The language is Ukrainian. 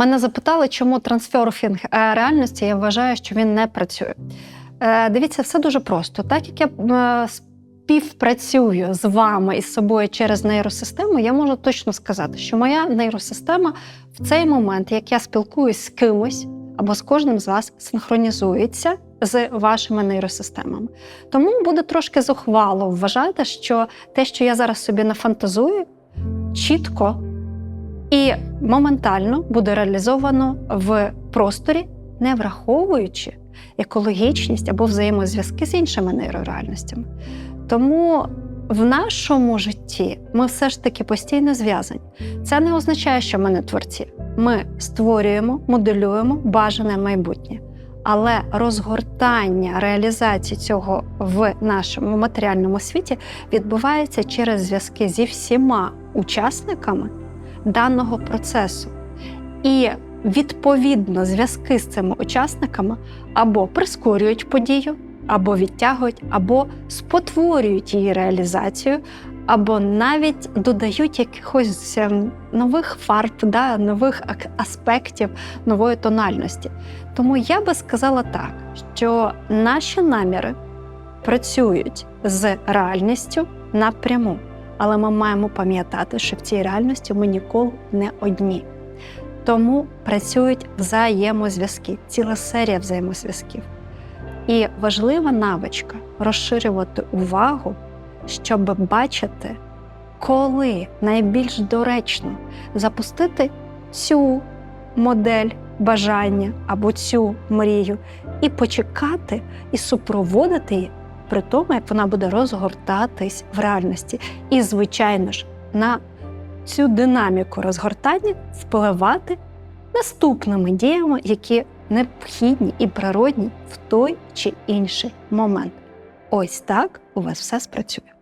Мене запитали, чому трансферфінг е, реальності. Я вважаю, що він не працює. Е, Дивіться, все дуже просто. Так як я е, співпрацюю з вами і з собою через нейросистему, я можу точно сказати, що моя нейросистема в цей момент, як я спілкуюсь з кимось або з кожним з вас, синхронізується з вашими нейросистемами. Тому буде трошки зухвало вважати, що те, що я зараз собі нафантазую, чітко і моментально буде реалізовано в просторі, не враховуючи екологічність або взаємозв'язки з іншими нейрореальностями. Тому в нашому житті ми все ж таки постійно зв'язані. Це не означає, що ми не творці. Ми створюємо, моделюємо бажане майбутнє. Але розгортання реалізації цього в нашому матеріальному світі відбувається через зв'язки зі всіма учасниками даного процесу. І відповідно зв'язки з цими учасниками або прискорюють подію, або відтягують, або спотворюють її реалізацію, або навіть додають якихось ем, нових фарб, да, нових аспектів, нової тональності. Тому я би сказала так, що наші наміри працюють з реальністю напряму. Але ми маємо пам'ятати, що в цій реальності ми ніколи не одні. Тому працюють взаємозв'язки, ціла серія взаємозв'язків. І важлива навичка розширювати увагу, щоб бачити, коли найбільш доречно запустити цю модель бажання або цю мрію, і почекати і супроводити її при тому, як вона буде розгортатись в реальності. І, звичайно ж, на цю динаміку розгортання впливати наступними діями, які необхідні і природні в той чи інший момент. Ось так у вас все спрацює.